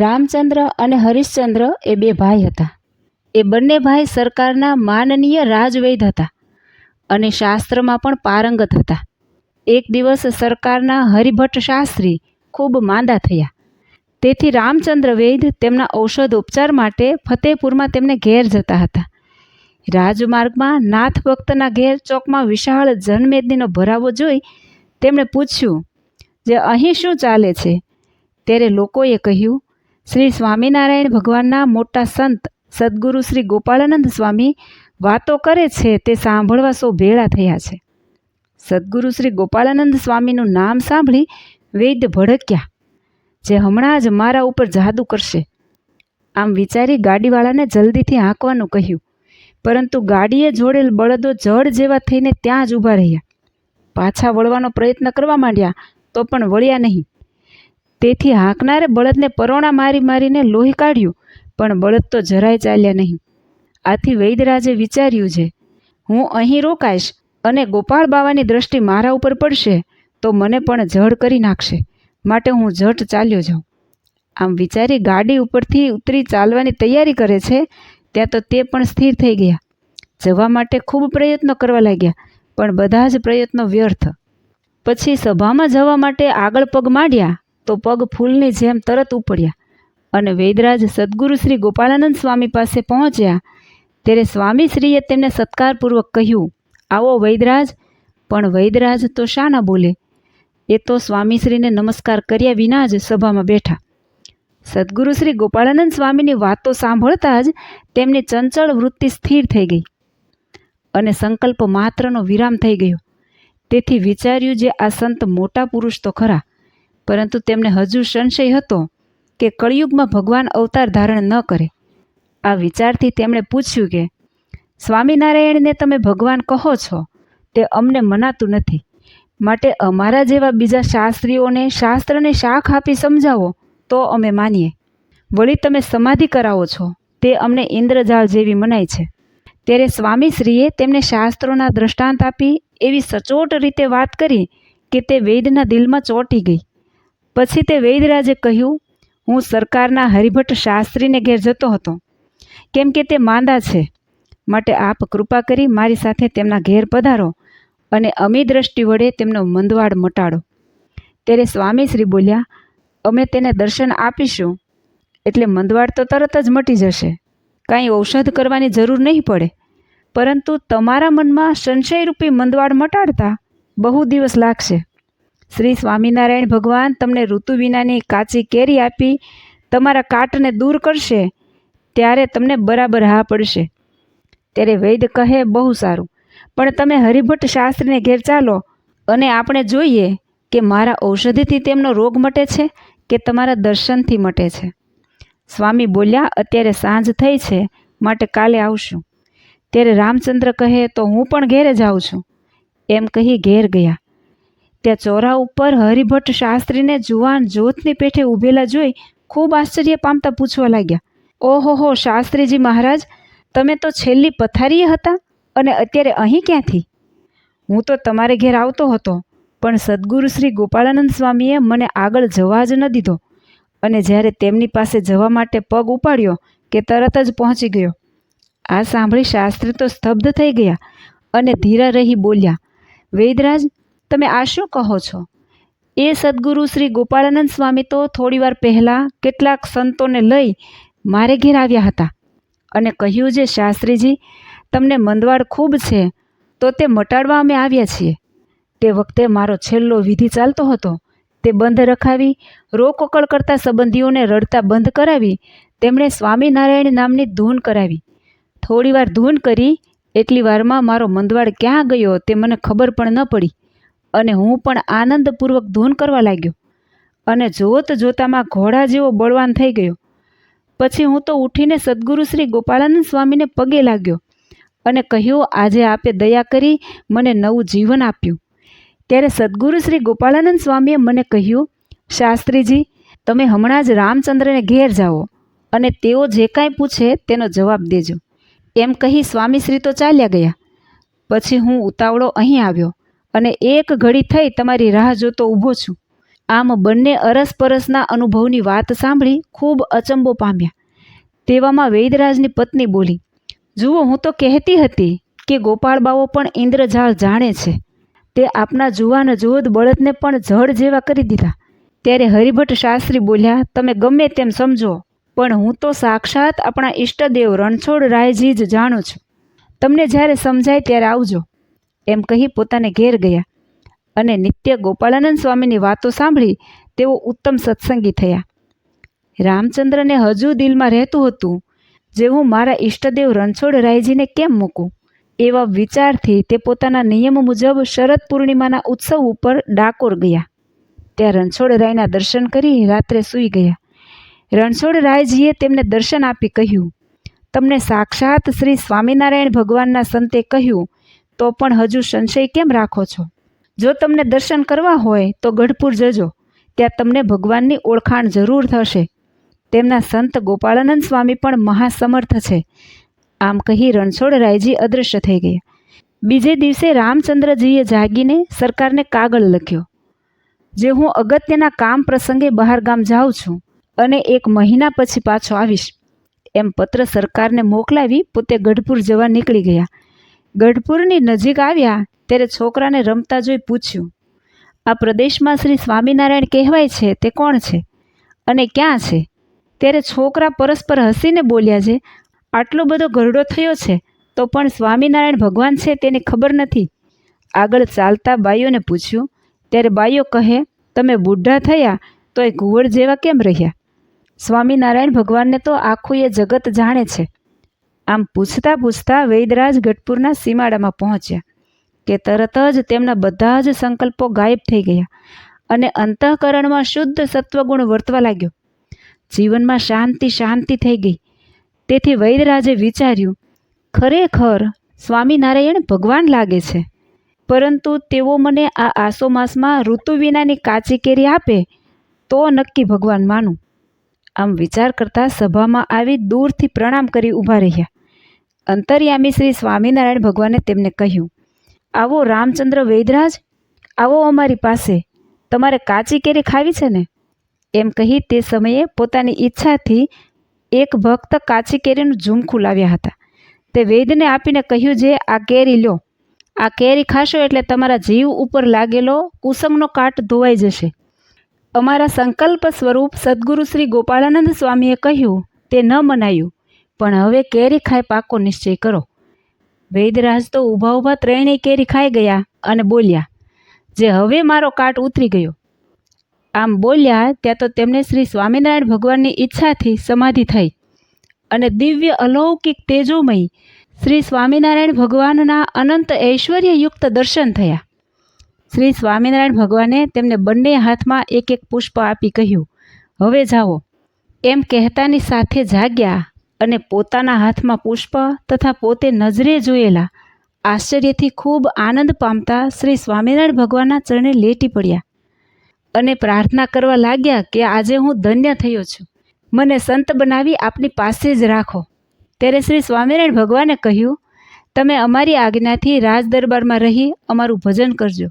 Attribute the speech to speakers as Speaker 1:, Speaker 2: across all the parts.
Speaker 1: રામચંદ્ર અને હરિશ્ચંદ્ર એ બે ભાઈ હતા. એ બંને ભાઈ સરકારના માનનીય રાજવૈદ હતા અને શાસ્ત્રમાં પણ પારંગત હતા. એક દિવસ સરકારના હરિભટ્ટ શાસ્ત્રી ખૂબ માંદા થયા. તેથી રામચંદ્ર વૈદ તેમના ઔષધ ઉપચાર માટે ફતેપુરમાં તેમને ઘેર જતા હતા. રાજમાર્ગમાં નાથ ભક્તના ઘેર ચોકમાં વિશાળ જનમેદનીનો ભરાવો જોઈ તેમણે પૂછ્યું, જે અહીં શું ચાલે છે? ત્યારે લોકોએ કહ્યું શ્રી સ્વામિનારાયણ ભગવાનના મોટા સંત સદગુરુ શ્રી ગોપાળાનંદ સ્વામી વાતો કરે છે તે સાંભળવા સૌ ભેળા થયા છે. સદગુરુ શ્રી ગોપાળાનંદ સ્વામીનું નામ સાંભળી વૈદ્ય ભડક્યા. જે હમણાં જ મારા ઉપર જાદુ કરશે. આમ વિચારી ગાડીવાળાને જલ્દીથી હાંકવાનું કહ્યું. પરંતુ ગાડીએ જોડેલ બળદો જળ જેવા થઈને ત્યાં જ ઊભા રહ્યા. પાછા વળવાનો પ્રયત્ન કરવા માંડ્યા તો પણ વળ્યા નહીં. તેથી હાંકનારે બળદને પરોણા મારી મારીને લોહી કાઢ્યું, પણ બળદ તો જરાય ચાલ્યા નહીં. આથી વૈદરાજે વિચાર્યું છે, હું અહીં રોકાઈશ અને ગોપાળ બાવાની દ્રષ્ટિ મારા ઉપર પડશે, તો મને પણ જડ કરી નાખશે. માટે હું ઝટ ચાલ્યો જાઉં. આમ વિચારી ગાડી ઉપરથી ઉતરી ચાલવાની તૈયારી કરે છે, ત્યાં તો તે પણ સ્થિર થઈ ગયા. જવા માટે ખૂબ પ્રયત્નો કરવા લાગ્યા, પણ બધા જ પ્રયત્નો વ્યર્થ. પછી સભામાં જવા માટે આગળ પગ માંડ્યા. તો પગ ફૂલની જેમ તરત ઉપડ્યા અને વેદરાજ સદગુરુ શ્રી ગોપાળાનંદ સ્વામી પાસે પહોંચ્યા. ત્યારે સ્વામીશ્રીએ તેમને સત્કારપૂર્વક કહ્યું, આવો વૈદરાજ. પણ વૈદરાજ તો શા ના બોલે? એ તો સ્વામીશ્રીને નમસ્કાર કર્યા વિના જ સભામાં બેઠા. સદગુરુ શ્રી ગોપાળાનંદ સ્વામીની વાતો સાંભળતા જ તેમની ચંચળ વૃત્તિ સ્થિર થઈ ગઈ અને સંકલ્પ માત્રનો વિરામ થઈ ગયો. તેથી વિચાર્યું જે આ સંત મોટા પુરુષ તો ખરા પરંતુ તેમને હજુ સંશય હતો કે કળિયુગમાં ભગવાન અવતાર ધારણ ન કરે. આ વિચારથી તેમણે પૂછ્યું કે, સ્વામિનારાયણને તમે ભગવાન કહો છો? તે અમને મનાતું નથી. માટે અમારા જેવા બીજા શાસ્ત્રીઓને શાસ્ત્રને શાખ આપી સમજાવો, તો અમે માનીએ. વળી તમે સમાધિ કરાવો છો. તે અમને ઇન્દ્રજાળ જેવી મનાય છે. ત્યારે સ્વામીશ્રીએ તેમને શાસ્ત્રોના દ્રષ્ટાંત આપી એવી સચોટ રીતે વાત કરી કે તે વેદના દિલમાં ચોંટી ગઈ. પછી તે વૈદરાજે કહ્યું, હું સરકારના હરિભટ્ટ શાસ્ત્રીને ઘેર જતો હતો. કેમ કે તે માંદા છે. માટે આપ કૃપા કરી મારી સાથે તેમના ઘેર પધારો અને અમી દ્રષ્ટિ વડે તેમનો મંદવાડ મટાડો. ત્યારે સ્વામીશ્રી બોલ્યા, અમે તેને દર્શન આપીશું. એટલે મંદવાડ તો તરત જ મટી જશે. કાંઈ ઔષધ કરવાની જરૂર નહીં પડે. પરંતુ તમારા મનમાં સંશયરૂપી મંદવાડ મટાડતા બહુ દિવસ લાગશે. શ્રી સ્વામિનારાયણ ભગવાન તમને ઋતુ વિનાની કાચી કેરી આપી, તમારા કાટને દૂર કરશે, ત્યારે તમને બરાબર હા પડશે. ત્યારે વૈદ કહે, બહુ સારું. પણ તમે હરિભટ્ટ શાસ્ત્રીને ઘેર ચાલો અને આપણે જોઈએ કે મારા ઔષધિથી તેમનો રોગ મટે છે કે તમારા દર્શનથી મટે છે. સ્વામી બોલ્યા, અત્યારે સાંજ થઈ છે, માટે કાલે આવશું. ત્યારે રામચંદ્ર કહે, તો હું પણ ઘેરે જાઉં છું. એમ કહી ઘેર ગયા. ત્યાં ચોરા ઉપર હરિભટ્ટ શાસ્ત્રીને જુવાન જોતની પેઠે ઊભેલા જોઈ ખૂબ આશ્ચર્ય પામતા પૂછવા લાગ્યા, ઓહોહો, શાસ્ત્રીજી મહારાજ, તમે તો છેલ્લી પથારીએ હતા અને અત્યારે અહીં ક્યાંથી? હું તો તમારે ઘેર આવતો હતો, પણ સદગુરુ શ્રી ગોપાળાનંદ સ્વામીએ મને આગળ જવા જ ન દીધો અને જ્યારે તેમની પાસે જવા માટે પગ ઉપાડ્યો કે તરત જ પહોંચી ગયો. આ સાંભળી શાસ્ત્રી તો સ્તબ્ધ થઈ ગયા અને ધીરા રહી બોલ્યા, વૈદરાજ તમે આ શું કહો છો? એ સદગુરુ શ્રી ગોપાળાનંદ સ્વામી તો થોડીવાર પહેલાં કેટલાક સંતોને લઈ મારે ઘેર આવ્યા હતા અને કહ્યું છે શાસ્ત્રીજી, તમને મંદવાડ ખૂબ છે, તો તે મટાડવા અમે આવ્યા છીએ. તે વખતે મારો છેલ્લો વિધિ ચાલતો હતો. તે બંધ રખાવી, રોકકળ કરતા સંબંધીઓને રડતા બંધ કરાવી, તેમણે સ્વામિનારાયણ નામની ધૂન કરાવી. થોડીવાર ધૂન કરી, એટલી વારમાં મારો મંદવાડ ક્યાં ગયો તે મને ખબર પણ ન પડી. અને હું પણ આનંદપૂર્વક ધૂન કરવા લાગ્યો. અને જોત જોતામાં ઘોડા જેવો બળવાન થઈ ગયો. પછી હું તો ઉઠીને સદગુરુ શ્રી ગોપાળાનંદ સ્વામીને પગે લાગ્યો અને કહ્યું, આજે આપે દયા કરી મને નવું જીવન આપ્યું. ત્યારે સદગુરુ શ્રી ગોપાળાનંદ સ્વામીએ મને કહ્યું, શાસ્ત્રીજી, તમે હમણાં જ રામચંદ્રને ઘેર જાઓ અને તેઓ જે કાંઈ પૂછે તેનો જવાબ દેજો. એમ કહી સ્વામીશ્રી તો ચાલ્યા ગયા. પછી હું ઉતાવળો અહીં આવ્યો. અને એક ઘડી થઈ તમારી રાહ જોતો ઊભો છું. આમ બંને અરસપરસના અનુભવની વાત સાંભળી ખૂબ અચંબો પામ્યા. તેવામાં વૈદરાજની પત્ની બોલી, જુઓ, હું તો કહેતી હતી કે ગોપાળબાઓ પણ ઇન્દ્રજાળ જાણે છે. તે આપના જુવાન જોધ બળદને પણ જળ જેવા કરી દીધા. ત્યારે હરિભટ્ટ શાસ્ત્રી બોલ્યા, તમે ગમે તેમ સમજો, પણ હું તો સાક્ષાત આપણા ઈષ્ટદેવ રણછોડ રાયજી જ જાણું છું. તમને જ્યારે સમજાય ત્યારે આવજો. એમ કહી પોતાને ઘેર ગયા. અને નિત્ય ગોપાળાનંદ સ્વામીની વાતો સાંભળી તેઓ ઉત્તમ સત્સંગી થયા. રામચંદ્રને હજુ દિલમાં રહેતું હતું જે હું મારા ઈષ્ટદેવ રણછોડ રાયજીને કેમ મૂકું? એવા વિચારથી તે પોતાના નિયમ મુજબ શરદ પૂર્ણિમાના ઉત્સવ ઉપર ડાકોર ગયા. ત્યાં રણછોડ રાયના દર્શન કરી રાત્રે સૂઈ ગયા. રણછોડ રાયજીએ તેમને દર્શન આપી કહ્યું, તમને સાક્ષાત શ્રી સ્વામિનારાયણ ભગવાનના સંતે કહ્યું તો પણ હજુ સંશય કેમ રાખો છો? જો તમને દર્શન કરવા હોય તો ગઢપુર જજો. ત્યાં તમને ભગવાનની ઓળખાણ જરૂર થશે. તેમના સંત ગોપાળાનંદ સ્વામી પણ મહાસમર્થ છે. આમ કહી રણછોડ રાયજી અદૃશ્ય થઈ ગયા. બીજે દિવસે રામચંદ્રજીએ જાગીને સરકારને કાગળ લખ્યો. જે હું અગત્યના કામ પ્રસંગે બહાર ગામ જાઉં છું અને એક મહિના પછી પાછો આવીશ. એમ પત્ર સરકારને મોકલાવી પોતે ગઢપુર જવા નીકળી ગયા. ગઢપુરની નજીક આવ્યા ત્યારે છોકરાને રમતા જોઈ પૂછ્યું, આ પ્રદેશમાં શ્રી સ્વામિનારાયણ કહેવાય છે તે કોણ છે અને ક્યાં છે? ત્યારે છોકરા પરસ્પર હસીને બોલ્યા છે આટલો બધો ગરડો થયો છે, તો પણ સ્વામિનારાયણ ભગવાન છે તેને ખબર નથી. આગળ ચાલતા બાઈઓને પૂછ્યું, ત્યારે બાઈઓ કહે, તમે બુઢા થયા તો એ ઘુવડ જેવા કેમ રહ્યા? સ્વામિનારાયણ ભગવાનને તો આખું એ જગત જાણે છે. આમ પૂછતા પૂછતા વૈદરાજ ગઢપુરના સીમાડામાં પહોંચ્યા કે તરત જ તેમના બધા જ સંકલ્પો ગાયબ થઈ ગયા અને અંતઃકરણમાં શુદ્ધ સત્વગુણ વર્તવા લાગ્યો. જીવનમાં શાંતિ શાંતિ થઈ ગઈ. તેથી વૈદરાજે વિચાર્યું, ખરેખર સ્વામિનારાયણ ભગવાન લાગે છે. પરંતુ તેઓ મને આ આસો માસમાં ઋતુ વિનાની કાચી કેરી આપે તો નક્કી ભગવાન માનું. આમ વિચાર કરતાં સભામાં આવી દૂરથી પ્રણામ કરી ઊભા રહ્યા. અંતર્યામી શ્રી સ્વામિનારાયણ ભગવાને તેમને કહ્યું, આવો રામચંદ્ર વૈદરાજ આવો અમારી પાસે. તમારે કાચી કેરી ખાવી છે ને? એમ કહી તે સમયે પોતાની ઈચ્છાથી એક ભક્ત કાચી કેરીનું ઝુમખું લાવ્યા હતા. તે વૈદ્યને આપીને કહ્યું જે, આ કેરી લો. આ કેરી ખાશો એટલે તમારા જીવ ઉપર લાગેલો કુસમનો કાટ ધોવાઈ જશે. અમારા સંકલ્પ સ્વરૂપ સદગુરુ શ્રી ગોપાળાનંદ સ્વામીએ કહ્યું, તે ન મનાયું. પણ હવે કેરી ખાય પાકો નિશ્ચય કરો. વૈદરાજ તો ઊભા ઊભા ત્રણેય કેરી ખાઈ ગયા અને બોલ્યા, જે હવે મારો કાટ ઉતરી ગયો. આમ બોલ્યા ત્યાં તો તેમને શ્રી સ્વામિનારાયણ ભગવાનની ઈચ્છાથી સમાધિ થઈ અને દિવ્ય અલૌકિક તેજોમય શ્રી સ્વામિનારાયણ ભગવાનના અનંત ઐશ્વર્યયુક્ત દર્શન થયા. શ્રી સ્વામિનારાયણ ભગવાને તેમને બંને હાથમાં એક એક પુષ્પ આપી કહ્યું, હવે જાઓ. એમ કહેતાની સાથે જાગ્યા અને પોતાના હાથમાં પુષ્પ તથા પોતે નજરે જોયેલા આશ્ચર્યથી ખૂબ આનંદ પામતા શ્રી સ્વામિનારાયણ ભગવાનના ચરણે લેટી પડ્યા અને પ્રાર્થના કરવા લાગ્યા કે આજે હું ધન્ય થયો છું. મને સંત બનાવી આપની પાસે જ રાખો. ત્યારે શ્રી સ્વામિનારાયણ ભગવાને કહ્યું, તમે અમારી આજ્ઞાથી રાજ દરબારમાં રહી અમારું ભજન કરજો.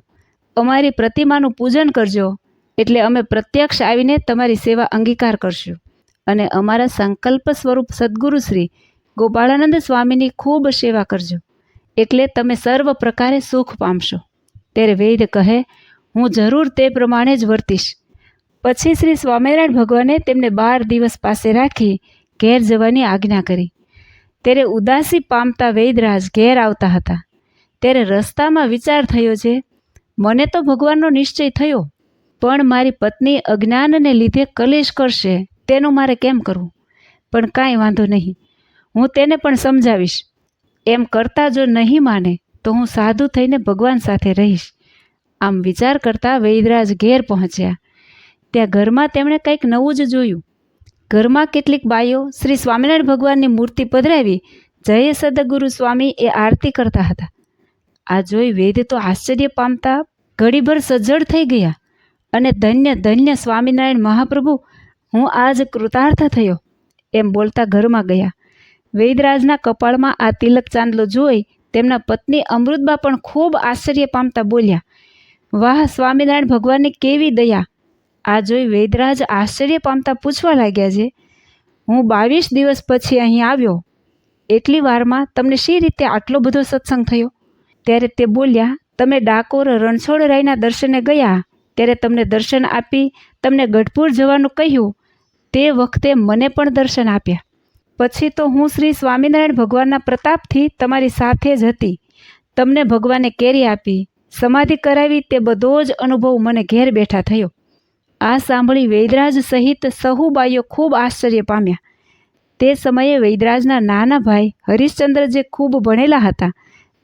Speaker 1: અમારી પ્રતિમાનું પૂજન કરજો. એટલે અમે પ્રત્યક્ષ આવીને તમારી સેવા અંગીકાર કરશું. અને અમારા સંકલ્પ સ્વરૂપ સદગુરુ શ્રી ગોપાળાનંદ સ્વામીની ખૂબ સેવા કરજો. એટલે તમે સર્વ પ્રકારે સુખ પામશો. ત્યારે વૈદ કહે, હું જરૂર તે પ્રમાણે જ વર્તીશ. પછી શ્રી સ્વામિનારાયણ ભગવાને તેમને બાર દિવસ પાસે રાખી ઘેર જવાની આજ્ઞા કરી. ત્યારે ઉદાસી પામતા વૈદરાજ ઘેર આવતા હતા. ત્યારે રસ્તામાં વિચાર થયો છે, મને તો ભગવાનનો નિશ્ચય થયો, પણ મારી પત્ની અજ્ઞાનને લીધે કલેશ કરશે તેનું મારે કેમ કરવું? પણ કાંઈ વાંધો નહીં. હું તેને પણ સમજાવીશ. એમ કરતાં જો નહીં માને, તો હું સાધુ થઈને ભગવાન સાથે રહીશ. આમ વિચાર કરતાં વૈદરાજ ઘેર પહોંચ્યા. ત્યાં ઘરમાં તેમણે કંઈક નવું જ જોયું. ઘરમાં કેટલીક બાઈઓ શ્રી સ્વામિનારાયણ ભગવાનની મૂર્તિ પધરાવી જય સદગુરુ સ્વામી એ આરતી કરતા હતા. આ જોઈ વેદ તો આશ્ચર્ય પામતા ઘડીભર સજ્જડ થઈ ગયા અને ધન્ય ધન્ય સ્વામિનારાયણ મહાપ્રભુ હું આજ કૃતાર્થ થયો. એમ બોલતા ઘરમાં ગયા. વૈદરાજના કપાળમાં આ તિલક ચાંદલો જોઈ તેમના પત્ની અમૃતબા પણ ખૂબ આશ્ચર્ય પામતા બોલ્યા, વાહ, સ્વામિનારાયણ ભગવાનની કેવી દયા. આ જોઈ વૈદરાજ આશ્ચર્ય પામતા પૂછવા લાગ્યા છે, હું બાવીસ દિવસ પછી અહીં આવ્યો. એટલી વારમાં તમને શી રીતે આટલો બધો સત્સંગ થયો? ત્યારે તે બોલ્યા, તમે ડાકોર રણછોડરાયના દર્શને ગયા ત્યારે તમને દર્શન આપી તમને ગઢપુર જવાનું કહ્યું, તે વખતે મને પણ દર્શન આપ્યા. પછી તો હું શ્રી સ્વામિનારાયણ ભગવાનના પ્રતાપથી તમારી સાથે જ હતી. તમને ભગવાને કેરી આપી, સમાધિ કરાવી તે બધો જ અનુભવ મને ઘેર બેઠા થયો. આ સાંભળી વૈદરાજ સહિત સહુ બાઈઓ ખૂબ આશ્ચર્ય પામ્યા. તે સમયે વૈદરાજના નાના ભાઈ હરિશ્ચંદ્ર જે ખૂબ ભણેલા હતા.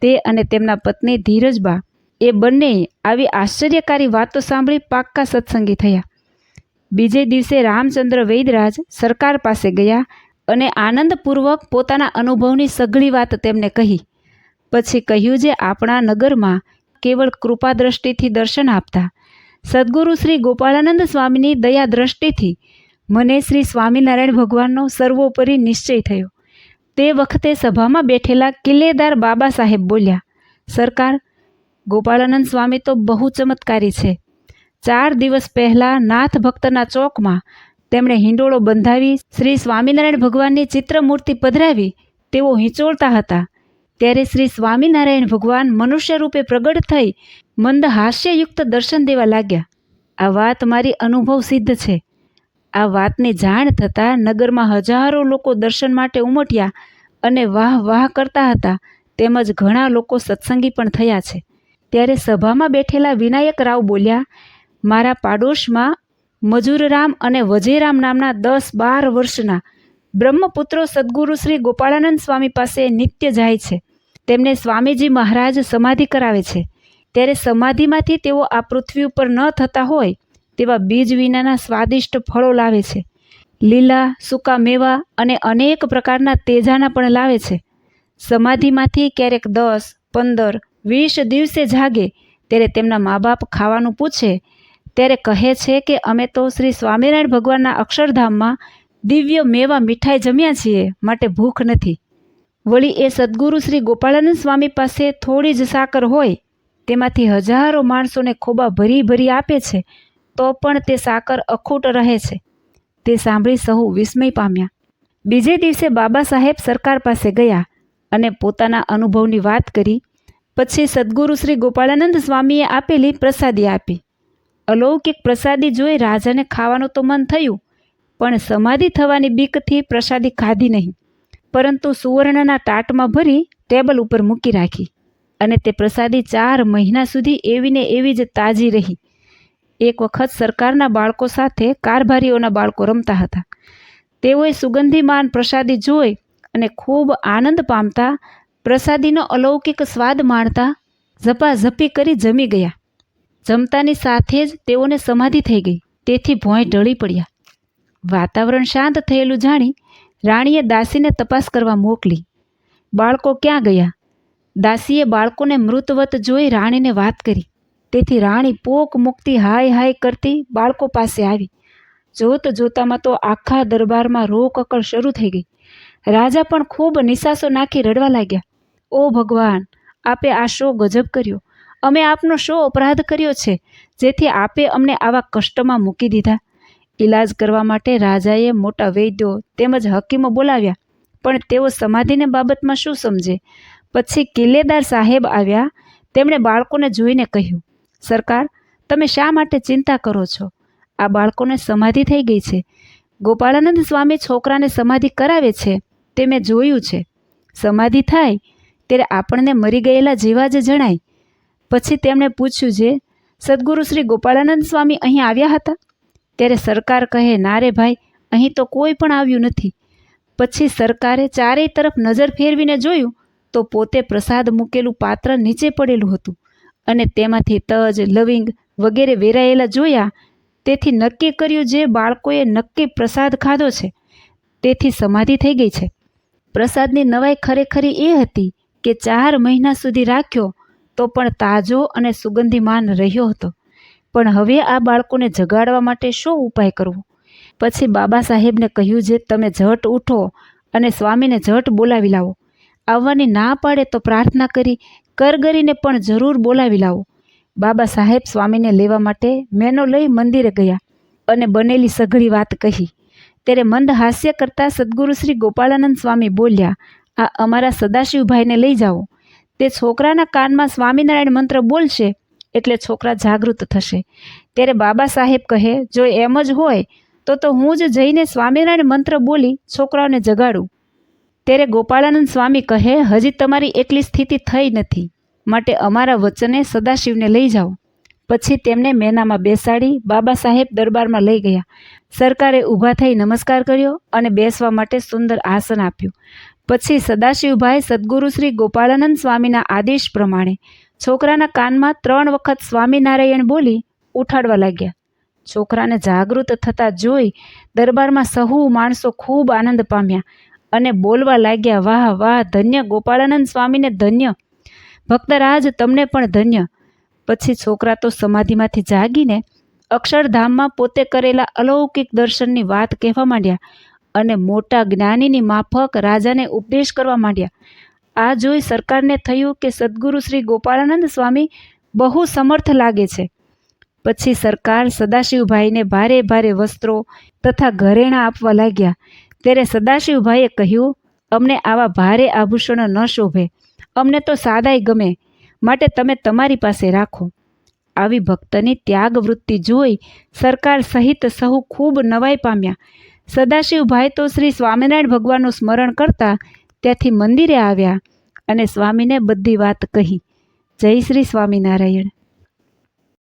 Speaker 1: તે અને તેમના પત્ની ધીરજબા એ બંને આવી આશ્ચર્યકારી વાતો સાંભળી પાક્કા સત્સંગી થયા. બીજે દિવસે રામચંદ્ર વૈદરાજ સરકાર પાસે ગયા અને આનંદપૂર્વક પોતાના અનુભવની સઘળી વાત તેમને કહી. પછી કહ્યું જે આપણા નગરમાં કેવળ કૃપા દ્રષ્ટિથી દર્શન આપતા. સદગુરુ શ્રી ગોપાળાનંદ સ્વામીની દયા દ્રષ્ટિથી મને શ્રી સ્વામિનારાયણ ભગવાનનો સર્વોપરી નિશ્ચય થયો. તે વખતે સભામાં બેઠેલા કિલ્લેદાર બાબા સાહેબ બોલ્યા, સરકાર ગોપાળાનંદ સ્વામી તો બહુ ચમત્કારી છે. ચાર દિવસ પહેલાં નાથ ભક્તના ચોકમાં તેમણે હિંડોળો બંધાવી શ્રી સ્વામિનારાયણ ભગવાનની ચિત્રમૂર્તિ પધરાવી તેઓ હિંચોળતા હતા. ત્યારે શ્રી સ્વામિનારાયણ ભગવાન મનુષ્ય રૂપે પ્રગટ થઈ મંદ હાસ્યયુક્ત દર્શન દેવા લાગ્યા. આ વાત મારી અનુભવ સિદ્ધ છે. આ વાતની જાણ થતાં નગરમાં હજારો લોકો દર્શન માટે ઉમટ્યા અને વાહ વાહ કરતા હતા. તેમજ ઘણા લોકો સત્સંગી પણ થયા છે. ત્યારે સભામાં બેઠેલા વિનાયક રાવ બોલ્યા, મારા પાડોશમાં મજૂરરામ અને વજેરામ નામના દસ બાર વર્ષના બ્રહ્મપુત્રો સદગુરુ શ્રી ગોપાળાનંદ સ્વામી પાસે નિત્ય જાય છે. તેમને સ્વામીજી મહારાજ સમાધિ કરાવે છે. ત્યારે સમાધિમાંથી તેઓ આ પૃથ્વી ઉપર ન થતા હોય તેવા બીજ વિનાના સ્વાદિષ્ટ ફળો લાવે છે. લીલા, સૂકા મેવા અને અનેક પ્રકારના તેજાના પણ લાવે છે. સમાધિમાંથી ક્યારેક દસ, પંદર વીસ દિવસે જાગે, ત્યારે તેમના મા બાપ ખાવાનું પૂછે, ત્યારે કહે છે કે, અમે તો શ્રી સ્વામિનારાયણ ભગવાનના અક્ષરધામમાં દિવ્ય મેવા મીઠાઈ જમ્યા છીએ, માટે ભૂખ નથી. વળી એ સદગુરુ શ્રી ગોપાળાનંદ સ્વામી પાસે થોડી જ સાકર હોય, તેમાંથી હજારો માણસોને ખોબા ભરી ભરી આપે છે, તો પણ તે સાકર અખૂટ રહે છે. તે સાંભળી સહુ વિસ્મય પામ્યા. બીજે દિવસે બાબા સાહેબ સરકાર પાસે ગયા અને પોતાના અનુભવની વાત કરી પછી સદગુરુ શ્રી ગોપાળાનંદ સ્વામીએ આપેલી પ્રસાદી આપી. અલૌકિક પ્રસાદી જોઈ રાજાને ખાવાનું તો મન થયું, પણ સમાધિ થવાની બીકથી પ્રસાદી ખાધી નહીં. પરંતુ સુવર્ણના ટાટમાં ભરી ટેબલ ઉપર મૂકી રાખી અને તે પ્રસાદી ચાર મહિના સુધી એવીને એવી જ તાજી રહી. એક વખત સરકારના બાળકો સાથે કારભારીઓના બાળકો રમતા હતા. તેઓએ સુગંધીમાન પ્રસાદી જોઈ અને ખૂબ આનંદ પામતા પ્રસાદીનો અલૌકિક સ્વાદ માણતા ઝપાઝપી કરી જમી ગયા. જમતાની સાથે જ તેઓને સમાધિ થઈ ગઈ. તેથી ભોંય ઢળી પડ્યા. વાતાવરણ શાંત થયેલું જાણી રાણીએ દાસીને તપાસ કરવા મોકલી. બાળકો ક્યાં ગયા? દાસીએ બાળકોને મૃતવત જોઈ રાણીને વાત કરી. તેથી રાણી પોક મુક્તિ હાય હાય કરતી બાળકો પાસે આવી. જોત જોતામાં તો આખા દરબારમાં રોકકળ શરૂ થઈ ગઈ. રાજા પણ ખૂબ નિશાસો નાખી રડવા લાગ્યા. ઓ ભગવાન, આપે આ શો ગજબ કર્યો. અમે આપનો શો અપરાધ કર્યો છે, જેથી આપે અમને આવા કષ્ટમાં મૂકી દીધા. ઈલાજ કરવા માટે રાજાએ મોટા વૈદ્યો તેમજ હકીમો બોલાવ્યા, પણ તેઓ સમાધિને બાબતમાં શું સમજે? પછી કિલ્લેદાર સાહેબ આવ્યા, તેમણે બાળકોને જોઈને કહ્યું, સરકાર, તમે શા માટે ચિંતા કરો છો? આ બાળકોને સમાધિ થઈ ગઈ છે. ગોપાળાનંદ સ્વામી છોકરાને સમાધિ કરાવે છે, તે મેં જોયું છે. સમાધિ થાય ત્યારે આપણને મરી ગયેલા જેવા જ જણાય. પછી તેમણે પૂછ્યું છે સદગુરુ શ્રી ગોપાળાનંદ સ્વામી અહીં આવ્યા હતા? ત્યારે સરકાર કહે, ના રે ભાઈ, અહીં તો કોઈ પણ આવ્યું નથી. પછી સરકારે ચારેય તરફ નજર ફેરવીને જોયું તો પોતે પ્રસાદ મૂકેલું પાત્ર નીચે પડેલું હતું અને તેમાંથી તજ, લવિંગ વગેરે વેરાયેલા જોયા. તેથી નક્કી કર્યું જે બાળકોએ નક્કી પ્રસાદ ખાધો છે, તેથી સમાધિ થઈ ગઈ છે. પ્રસાદની નવાઈ ખરેખરી એ હતી કે ચાર મહિના સુધી રાખ્યો, તો પણ તાજો અને સુગંધીમાન રહ્યો હતો. પણ હવે આ બાળકોને જગાડવા માટે શો ઉપાય કરવો? પછી બાબા સાહેબને કહ્યું જે તમે ઝટ ઉઠો અને સ્વામીને ઝટ બોલાવી લાવો. આવવાની ના પાડે તો પ્રાર્થના કરી કરગરીને પણ જરૂર બોલાવી લાવો. બાબા સાહેબ સ્વામીને લેવા માટે મેનો લઈ મંદિરે ગયા અને બનેલી સઘળી વાત કહી. ત્યારે મંદ હાસ્ય કરતા સદગુરુ શ્રી ગોપાળાનંદ સ્વામી બોલ્યા આ અમારા સદાશિવભાઈને લઈ જાઓ. તે છોકરાના કાનમાં સ્વામિનારાયણ મંત્ર બોલશે એટલે છોકરા જાગૃત થશે. ત્યારે બાબા સાહેબ કહે, જો એમ જ હોય, તો તો હું જ જઈને સ્વામિનારાયણ મંત્ર બોલી છોકરાઓને જગાડું. ત્યારે ગોપાળાનંદ સ્વામી કહે, હજી તમારી એટલી સ્થિતિ થઈ નથી. માટે અમારા વચને સદાશિવને લઈ જાઓ. પછી તેમને મેનામાં બેસાડી બાબા સાહેબ દરબારમાં લઈ ગયા. સરકારે ઊભા થઈ નમસ્કાર કર્યો અને બેસવા માટે સુંદર આસન આપ્યું. પછી સદાશિવભાઈ સદગુરુ શ્રી ગોપાળાનંદ સ્વામીના આદેશ પ્રમાણે છોકરાના કાનમાં ત્રણ વખત સ્વામિનારાયણ બોલી ઉઠાડવા લાગ્યા. છોકરાને જાગૃત થતાં જોઈ દરબારમાં સહુ માણસો ખૂબ આનંદ પામ્યા અને બોલવા લાગ્યા, વાહ વાહ, ધન્ય ગોપાળાનંદ સ્વામીને ધન્ય. ભક્તરાજ, તમને પણ ધન્ય. પછી છોકરા તો સમાધિમાંથી જાગીને અક્ષરધામમાં પોતે કરેલા અલૌકિક દર્શનની વાત કહેવા માંડ્યા. અને મોટા જ્ઞાનીની માફક રાજાને ઉપદેશ કરવા માંડ્યા. આ જોઈ સરકારને થયું કે સદગુરુ શ્રી ગોપાળાનંદ સ્વામી બહુ સમર્થ લાગે છે. પછી સરકાર સદાશિવભાઈને ભારે ભારે વસ્ત્રો તથા ઘરેણાં આપવા લાગ્યા. ત્યારે સદાશિવભાઈએ કહ્યું, અમને આવા ભારે આભૂષણો ન શોભે. અમને તો સાદાય ગમે. માટે તમે તમારી પાસે રાખો. આવી ભક્તની ત્યાગ વૃત્તિ જોઈ સરકાર સહિત સહુ ખૂબ નવાઈ પામ્યા. સદાશિવભાઈ તો શ્રી સ્વામિનારાયણ ભગવાનનું સ્મરણ કરતા ત્યાંથી મંદિરે આવ્યા અને સ્વામીને બધી વાત કહી. જય શ્રી સ્વામિનારાયણ.